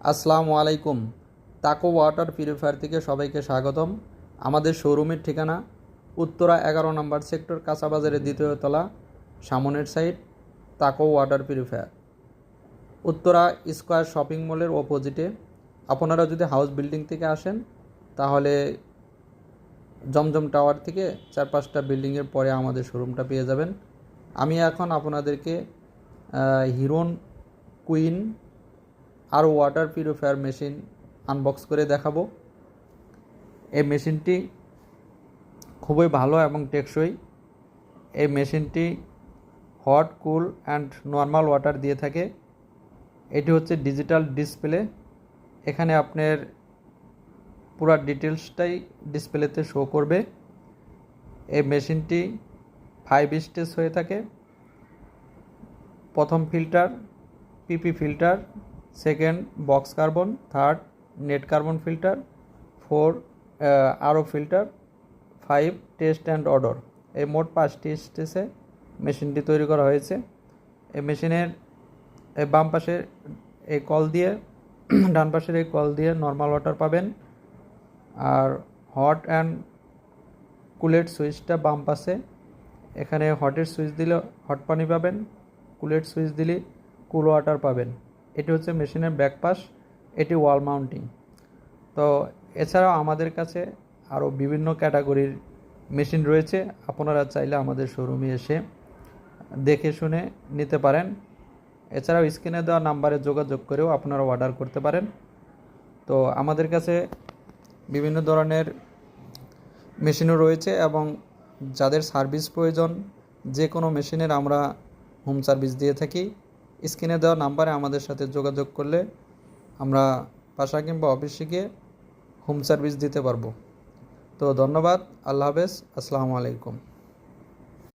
আসসালামু আলাইকুম। তাকো ওয়াটার পিউরিফায়ার থেকে সবাইকে স্বাগতম। আমাদের শোরুমের ঠিকানা উত্তরা এগারো নম্বর সেক্টর কাঁচাবাজারের দ্বিতীয় তলা, সামনের সাইড, তাকো water purifier. Uttara square shopping মলের অপোজিটে আপনারা যদি হাউস বিল্ডিং থেকে আসেন, তাহলে জমজম টাওয়ার থেকে চার পাঁচটা বিল্ডিংয়ের পরে আমাদের শোরুমটা পেয়ে যাবেন। আমি এখন আপনাদেরকে হিরোন কুইন আর ওয়াটার পিউরিফায়ার মেশিন আনবক্স করে দেখাবো। এই মেশিনটি খুবই ভালো এবং টেকসই। এই মেশিনটি hot cool and normal water দিয়ে থাকে। এটি হচ্ছে ডিজিটাল ডিসপ্লে এখানে আপনার পুরো ডিটেলসটাই ডিসপ্লেতে শো করবে। এই মেশিনটি ফাইভ স্টেজ হয়ে থাকে। প্রথম filter PP filter second, box carbon, third, net carbon filter, four আরও filter, five, taste and odour. এই মোট পাঁচটি স্টেজে মেশিনটি তৈরি করা হয়েছে। এই মেশিনের বাম পাশে এই কল দিয়ে, ডান পাশের এই কল দিয়ে নর্মাল ওয়াটার পাবেন। আর হট অ্যান্ড কুলেট সুইচটা বাম পাশে। এখানে হটের সুইচ দিলে হট পানি পাবেন কুলেট সুইচ দিলে কুল ওয়াটার পাবেন। এটি হচ্ছে মেশিনের ব্যাক পাশ, এটি ওয়াল মাউন্টিং। তো এছাড়াও আমাদের কাছে আরও বিভিন্ন ক্যাটাগরির মেশিন রয়েছে, আপনারা চাইলে আমাদের শোরুমে এসে দেখে শুনে নিতে পারেন। এছাড়াও স্ক্রিনে দেওয়া নাম্বারে যোগাযোগ করেও আপনারা অর্ডার করতে পারেন। তো আমাদের কাছে বিভিন্ন ধরনের মেশিনও রয়েছে এবং যাদের সার্ভিস প্রয়োজন, যে কোনো মেশিনের আমরা হোম সার্ভিস দিয়ে থাকি। স্ক্রিনে দেওয়া নাম্বারে আমাদের সাথে যোগাযোগ করলে আমরা বাসা কিংবা অফিসে গিয়ে হোম সার্ভিস দিতে পারব। তো ধন্যবাদ, আল্লাহ হাফেজ, আসসালামু আলাইকুম।